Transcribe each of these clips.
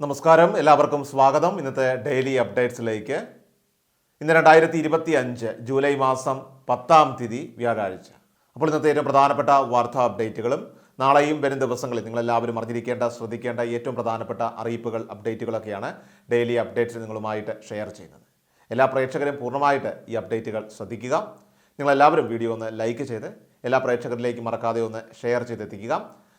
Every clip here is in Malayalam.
നമസ്കാരം. എല്ലാവർക്കും സ്വാഗതം. ഇന്നത്തെ ഡെയിലി അപ്ഡേറ്റ്സിലേക്ക്. ഇന്ന് രണ്ടായിരത്തി ഇരുപത്തി അഞ്ച് ജൂലൈ മാസം പത്താം തീയതി വ്യാഴാഴ്ച. അപ്പോൾ ഇന്നത്തെ ഏറ്റവും പ്രധാനപ്പെട്ട വാർത്താ അപ്ഡേറ്റുകളും നാളെയും വരും ദിവസങ്ങളിൽ നിങ്ങളെല്ലാവരും അറിഞ്ഞിരിക്കേണ്ട ശ്രദ്ധിക്കേണ്ട ഏറ്റവും പ്രധാനപ്പെട്ട അറിയിപ്പുകൾ അപ്ഡേറ്റുകളൊക്കെയാണ് ഡെയിലി അപ്ഡേറ്റ്സ് നിങ്ങളുമായിട്ട് ഷെയർ ചെയ്യുന്നത്. എല്ലാ പ്രേക്ഷകരും പൂർണമായിട്ട് ഈ അപ്ഡേറ്റുകൾ ശ്രദ്ധിക്കുക. നിങ്ങളെല്ലാവരും വീഡിയോ ഒന്ന് ലൈക്ക് ചെയ്ത് എല്ലാ പ്രേക്ഷകരിലേക്കും മറക്കാതെ ഒന്ന് ഷെയർ ചെയ്തെത്തിക്കുക.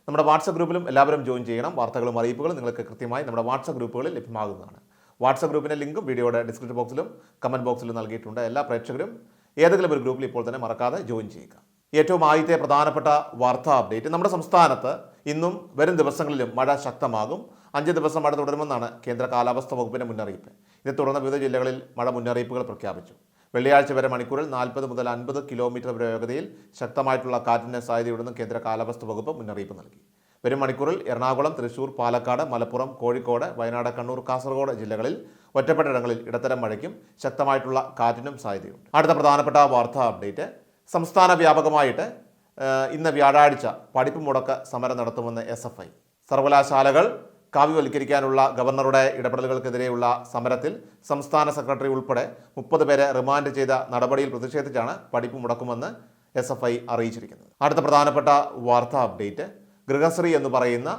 നമ്മുടെ വാട്സപ്പ് ഗ്രൂപ്പിലും എല്ലാവരും ജോയിൻ ചെയ്യണം. വാർത്തകളും അറിയിപ്പുകളും നിങ്ങൾക്ക് കൃത്യമായി നമ്മുടെ വാട്സപ്പ് ഗ്രൂപ്പുകളിൽ ലഭ്യമാകുന്നതാണ്. വാട്സപ്പ് ഗ്രൂപ്പിന്റെ ലിങ്കും വീഡിയോയുടെ ഡിസ്ക്രിപ്ഷൻ ബോക്സിലും കമന്റ് ബോക്സിലും നൽകിയിട്ടുണ്ട്. എല്ലാ പ്രേക്ഷകരും ഏതെങ്കിലും ഒരു ഗ്രൂപ്പിൽ ഇപ്പോൾ തന്നെ മറക്കാതെ ജോയിൻ ചെയ്യുക. ഏറ്റവും ആദ്യത്തെ പ്രധാനപ്പെട്ട വാർത്താ അപ്ഡേറ്റ് നമ്മുടെ സംസ്ഥാനത്ത് ഇന്നും വരും ദിവസങ്ങളിലും മഴ ശക്തമാകും. അഞ്ച് ദിവസം മഴ തുടരുമെന്നാണ് കേന്ദ്ര കാലാവസ്ഥാ വകുപ്പിന്റെ മുന്നറിയിപ്പ്. ഇതേ തുടർന്ന് വിവിധ ജില്ലകളിൽ മഴ മുന്നറിയിപ്പുകൾ പ്രഖ്യാപിച്ചു. വെള്ളിയാഴ്ച വരെ മണിക്കൂറിൽ നാൽപ്പത് മുതൽ അൻപത് കിലോമീറ്റർ വരെ വേഗതയിൽ ശക്തമായിട്ടുള്ള കാറ്റിന് സാധ്യതയുണ്ടെന്ന് കേന്ദ്ര കാലാവസ്ഥാ വകുപ്പ് മുന്നറിയിപ്പ് നൽകി. വരും മണിക്കൂറിൽ എറണാകുളം തൃശൂർ പാലക്കാട് മലപ്പുറം കോഴിക്കോട് വയനാട് കണ്ണൂർ കാസർഗോഡ് ജില്ലകളിൽ ഒറ്റപ്പെട്ട ഇടങ്ങളിൽ ഇടത്തരം മഴയ്ക്കും ശക്തമായിട്ടുള്ള കാറ്റിനും സാധ്യതയുണ്ട്. അടുത്ത പ്രധാനപ്പെട്ട വാർത്താ അപ്ഡേറ്റ്. സംസ്ഥാന വ്യാപകമായിട്ട് ഇന്ന് വ്യാഴാഴ്ച പഠിപ്പ് മുടക്ക് സമരം നടത്തുമെന്ന് എസ് സർവകലാശാലകൾ കാവ്യവൽക്കരിക്കാനുള്ള ഗവർണറുടെ ഇടപെടലുകൾക്കെതിരെയുള്ള സമരത്തിൽ സംസ്ഥാന സെക്രട്ടറി ഉൾപ്പെടെ മുപ്പത് പേരെ റിമാൻഡ് ചെയ്ത നടപടിയിൽ പ്രതിഷേധിച്ചാണ് പഠിപ്പ് മുടക്കുമെന്ന് എസ് എഫ് ഐ അറിയിച്ചിരിക്കുന്നത്. അടുത്ത പ്രധാനപ്പെട്ട വാർത്താ അപ്ഡേറ്റ്. ഗൃഹശ്രീ എന്ന് പറയുന്ന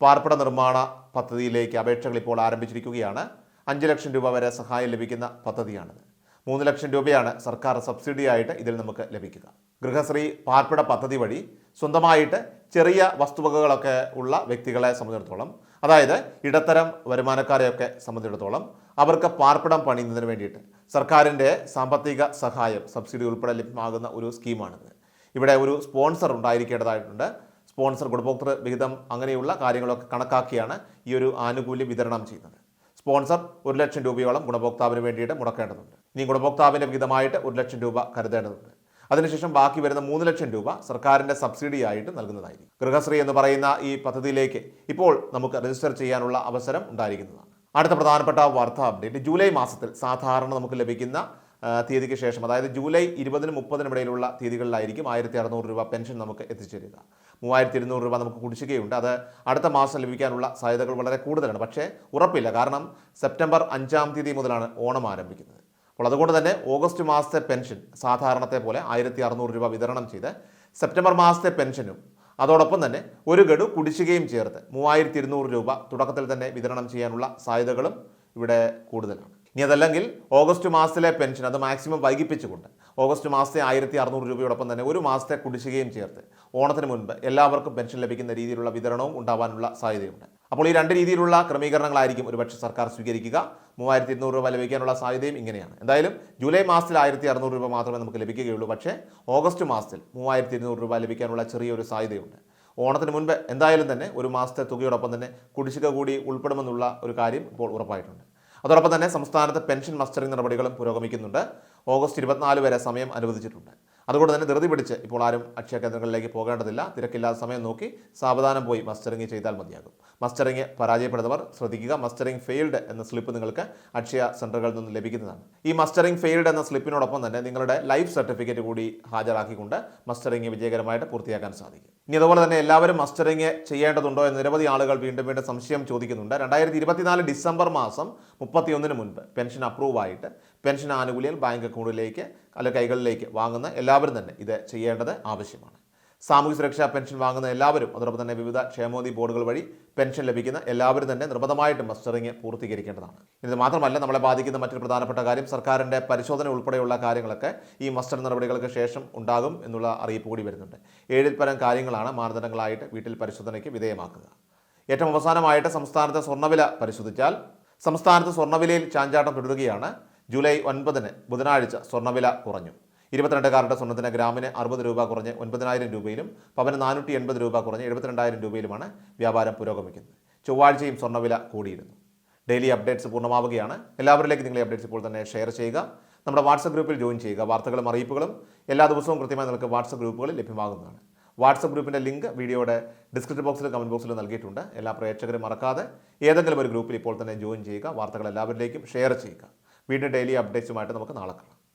പാർപ്പിട നിർമ്മാണ പദ്ധതിയിലേക്ക് അപേക്ഷകൾ ഇപ്പോൾ ആരംഭിച്ചിരിക്കുകയാണ്. അഞ്ച് ലക്ഷം രൂപ വരെ സഹായം ലഭിക്കുന്ന പദ്ധതിയാണിത്. മൂന്ന് ലക്ഷം രൂപയാണ് സർക്കാർ സബ്സിഡിയായിട്ട് ഇതിൽ നമുക്ക് ലഭിക്കുക. ഗൃഹശ്രീ പാർപ്പിട പദ്ധതി വഴി സ്വന്തമായിട്ട് ചെറിയ വസ്തുവകകളൊക്കെ ഉള്ള വ്യക്തികളെ സംബന്ധിച്ചിടത്തോളം അതായത് ഇടത്തരം വരുമാനക്കാരെയൊക്കെ സംബന്ധിച്ചിടത്തോളം അവർക്ക് പാർപ്പിടം പണിയുന്നതിന് വേണ്ടിയിട്ട് സർക്കാരിന്റെ സാമ്പത്തിക സഹായം സബ്സിഡി ഉൾപ്പെടെ ലഭ്യമാകുന്ന ഒരു സ്കീമാണിത്. ഇവിടെ ഒരു സ്പോൺസർ ഉണ്ടായിരിക്കേണ്ടതായിട്ടുണ്ട്. സ്പോൺസർ ഗുണഭോക്തൃ വിഹിതം അങ്ങനെയുള്ള കാര്യങ്ങളൊക്കെ കണക്കാക്കിയാണ് ഈ ഒരു ആനുകൂല്യം വിതരണം ചെയ്യുന്നത്. സ്പോൺസർ ഒരു ലക്ഷം രൂപയോളം ഗുണഭോക്താവിന് വേണ്ടിയിട്ട് മുടക്കേണ്ടതുണ്ട്. ഇനി ഗുണഭോക്താവിന്റെ വിഹിതമായിട്ട് ഒരു ലക്ഷം രൂപ കരുതേണ്ടതുണ്ട്. അതിനുശേഷം ബാക്കി വരുന്ന മൂന്ന് ലക്ഷം രൂപ സർക്കാരിന്റെ സബ്സിഡി ആയിട്ട് നൽകുന്നതായിരിക്കും. ഗൃഹശ്രീ എന്ന് പറയുന്ന ഈ പദ്ധതിയിലേക്ക് ഇപ്പോൾ നമുക്ക് രജിസ്റ്റർ ചെയ്യാനുള്ള അവസരം ഉണ്ടായിരിക്കുന്നതാണ്. അടുത്ത പ്രധാനപ്പെട്ട വാർത്താ അപ്ഡേറ്റ് ജൂലൈ മാസത്തിൽ സാധാരണ നമുക്ക് ലഭിക്കുന്ന തീയതിക്ക് ശേഷം അതായത് ജൂലൈ ഇരുപതിനും മുപ്പതിനും ഇടയിലുള്ള തീയതികളിലായിരിക്കും ആയിരത്തി അറുന്നൂറ് രൂപ പെൻഷൻ നമുക്ക് എത്തിച്ചേരുക. മൂവായിരത്തി ഇരുന്നൂറ് രൂപ നമുക്ക് കുടിശ്ശികയുണ്ട്. അത് അടുത്ത മാസം ലഭിക്കാനുള്ള സാധ്യതകൾ വളരെ കൂടുതലാണ്. പക്ഷേ ഉറപ്പില്ല. കാരണം സെപ്റ്റംബർ അഞ്ചാം തീയതി മുതലാണ് ഓണം ആരംഭിക്കുന്നത്. അപ്പോൾ അതുകൊണ്ട് തന്നെ ഓഗസ്റ്റ് മാസത്തെ പെൻഷൻ സാധാരണത്തെ പോലെ ആയിരത്തി അറുന്നൂറ് രൂപ വിതരണം ചെയ്ത് സെപ്റ്റംബർ മാസത്തെ പെൻഷനും അതോടൊപ്പം തന്നെ ഒരു ഗഡു കുടിശ്ശികയും ചേർത്ത് മൂവായിരത്തി ഇരുന്നൂറ് രൂപ തുടക്കത്തിൽ തന്നെ വിതരണം ചെയ്യാനുള്ള സാധ്യതകളും ഇവിടെ കൂടുതലാണ്. ഇനി അതല്ലെങ്കിൽ ഓഗസ്റ്റ് മാസത്തിലെ പെൻഷൻ അത് മാക്സിമം വൈകിപ്പിച്ചുകൊണ്ട് ഓഗസ്റ്റ് മാസത്തെ ആയിരത്തി അറുന്നൂറ് രൂപയോടൊപ്പം തന്നെ ഒരു മാസത്തെ കുടിശ്ശികയും ചേർത്ത് ഓണത്തിന് മുൻപ് എല്ലാവർക്കും പെൻഷൻ ലഭിക്കുന്ന രീതിയിലുള്ള വിതരണവും ഉണ്ടാവാനുള്ള സാധ്യതയുണ്ട്. അപ്പോൾ ഈ രണ്ട് രീതിയിലുള്ള ക്രമീകരണങ്ങളായിരിക്കും ഒരുപക്ഷെ സർക്കാർ സ്വീകരിക്കുക. മൂവായിരത്തി ഇരുന്നൂറ് രൂപ ലഭിക്കാനുള്ള സാധ്യതയും ഇങ്ങനെയാണ്. എന്തായാലും ജൂലൈ മാസത്തിൽ ആയിരത്തി അറുന്നൂറ് രൂപ മാത്രമേ നമുക്ക് ലഭിക്കുകയുള്ളൂ. പക്ഷേ ഓഗസ്റ്റ് മാസത്തിൽ മൂവായിരത്തി ഇരുന്നൂറ് രൂപ ലഭിക്കാനുള്ള ചെറിയൊരു സാധ്യതയുണ്ട്. ഓണത്തിന് മുൻപ് എന്തായാലും തന്നെ ഒരു മാസത്തെ തുകയോടൊപ്പം തന്നെ കുടിശ്ശിക കൂടി ഉൾപ്പെടുമെന്നുള്ള ഒരു കാര്യം ഇപ്പോൾ ഉറപ്പായിട്ടുണ്ട്. അതോടൊപ്പം തന്നെ സംസ്ഥാനത്ത് പെൻഷൻ മസ്റ്ററിംഗ് നടപടികളും പുരോഗമിക്കുന്നുണ്ട്. ഓഗസ്റ്റ് ഇരുപത്തിനാല് വരെ സമയം അനുവദിച്ചിട്ടുണ്ട്. അതുകൊണ്ട് തന്നെ ധൃതി പിടിച്ച് ഇപ്പോൾ ആരും അക്ഷയ കേന്ദ്രങ്ങളിലേക്ക് പോകേണ്ടതില്ല. തിരക്കില്ലാത്ത സമയം നോക്കി സാവധാനം പോയി മസ്റ്ററിംഗ് ചെയ്താൽ മതിയാകും. മസ്റ്ററിംഗ് പരാജയപ്പെടുന്നവർ ശ്രദ്ധിക്കുക. മസ്റ്ററിംഗ് ഫെയിൽഡ് എന്ന സ്ലിപ്പ് നിങ്ങൾക്ക് അക്ഷയ സെന്ററുകളിൽ നിന്ന് ലഭിക്കുന്നതാണ്. ഈ മസ്റ്ററിംഗ് ഫെയിൽഡ് എന്ന സ്ലിപ്പിനോടൊപ്പം തന്നെ നിങ്ങളുടെ ലൈഫ് സർട്ടിഫിക്കറ്റ് കൂടി ഹാജരാക്കിക്കൊണ്ട് മസ്റ്ററിംഗ് വിജയകരമായിട്ട് പൂർത്തിയാക്കാൻ സാധിക്കും. ഇനി അതുപോലെ തന്നെ എല്ലാവരും മസ്റ്ററിംഗ് ചെയ്യേണ്ടതുണ്ടോ എന്ന് നിരവധി ആളുകൾ വീണ്ടും വീണ്ടും സംശയം ചോദിക്കുന്നുണ്ട്. രണ്ടായിരത്തി ഇരുപത്തിനാല് ഡിസംബർ മാസം മുപ്പത്തിയൊന്നിന് മുൻപ് പെൻഷൻ അപ്രൂവ് ആയിട്ട് പെൻഷൻ ആനുകൂല്യം ബാങ്ക് അക്കൗണ്ടിലേക്ക് അല്ലെങ്കിൽ കൈകളിലേക്ക് വാങ്ങുന്ന എല്ലാവരും തന്നെ ഇത് ചെയ്യേണ്ടത് ആവശ്യമാണ്. സാമൂഹ്യ സുരക്ഷാ പെൻഷൻ വാങ്ങുന്ന എല്ലാവരും അതോടൊപ്പം തന്നെ വിവിധ ക്ഷേമോദി ബോർഡുകൾ വഴി പെൻഷൻ ലഭിക്കുന്ന എല്ലാവരും തന്നെ നിർബന്ധമായിട്ടും മസ്റ്ററിംഗ് പൂർത്തീകരിക്കേണ്ടതാണ്. ഇത് മാത്രമല്ല നമ്മളെ ബാധിക്കുന്ന മറ്റൊരു പ്രധാനപ്പെട്ട കാര്യം സർക്കാരിന്റെ പരിശോധന ഉൾപ്പെടെയുള്ള കാര്യങ്ങളൊക്കെ ഈ മസ്റ്റർ നടപടികൾക്ക് ശേഷം ഉണ്ടാകും എന്നുള്ള അറിയിപ്പ് കൂടി വരുന്നുണ്ട്. ഏഴിൽ പരം കാര്യങ്ങളാണ് മാനദണ്ഡങ്ങളായിട്ട് വീട്ടിൽ പരിശോധനയ്ക്ക് വിധേയമാക്കുക. ഏറ്റവും അവസാനമായിട്ട് സംസ്ഥാനത്തെ സ്വർണവില പരിശോധിച്ചാൽ സംസ്ഥാനത്ത് സ്വർണവിലയിൽ ചാഞ്ചാട്ടം തുടരുകയാണ്. ജൂലൈ ഒൻപതിന് ബുധനാഴ്ച സ്വർണവില കുറഞ്ഞു. ഇരുപത്തിരണ്ട് കാരുടെ സ്വർണത്തിന് ഗ്രാമിന് അറുപത് രൂപ കുറഞ്ഞ് ഒൻപതിനായിരം രൂപയിലും പവന് നാനൂറ്റി എൺപത് രൂപ കുറഞ്ഞ് എഴുപത്തിരണ്ടായിരം രൂപയിലുമാണ് വ്യാപാരം പുരോഗമിക്കുന്നത്. ചൊവ്വാഴ്ചയും സ്വർണവില കൂടിയിരുന്നു. ഡെയിലി അപ്ഡേറ്റ്സ് പൂർണമാവുകയാണ്. എല്ലാവരിലേക്കും നിങ്ങളെ അപ്ഡേറ്റ്സ് ഇപ്പോൾ തന്നെ ഷെയർ ചെയ്യുക. നമ്മുടെ വാട്സപ്പ് ഗ്രൂപ്പിൽ ജോയിൻ ചെയ്യുക. വാർത്തകളും അറിയിപ്പുകളും എല്ലാ ദിവസവും കൃത്യമായി നിങ്ങൾക്ക് വാട്സപ്പ് ഗ്രൂപ്പുകളിൽ ലഭ്യമാകുന്നതാണ്. വാട്സപ്പ് ഗ്രൂപ്പിന്റെ ലിങ്ക് വീഡിയോയുടെ ഡിസ്ക്രിപ്ഷൻ ബോക്സിലും കമന്റ് ബോക്സിലും നൽകിയിട്ടുണ്ട്. എല്ലാ പ്രേക്ഷകരും മറക്കാതെ ഏതെങ്കിലും ഒരു ഗ്രൂപ്പിൽ ഇപ്പോൾ തന്നെ ജോയിൻ ചെയ്യുക. വാർത്തകൾ എല്ലാവരിലേക്കും ഷെയർ ചെയ്യുക. വീണ്ടും ഡെയിലി അപ്ഡേറ്റ്സുമായിട്ട് നമുക്ക് നാളെ കാണാം.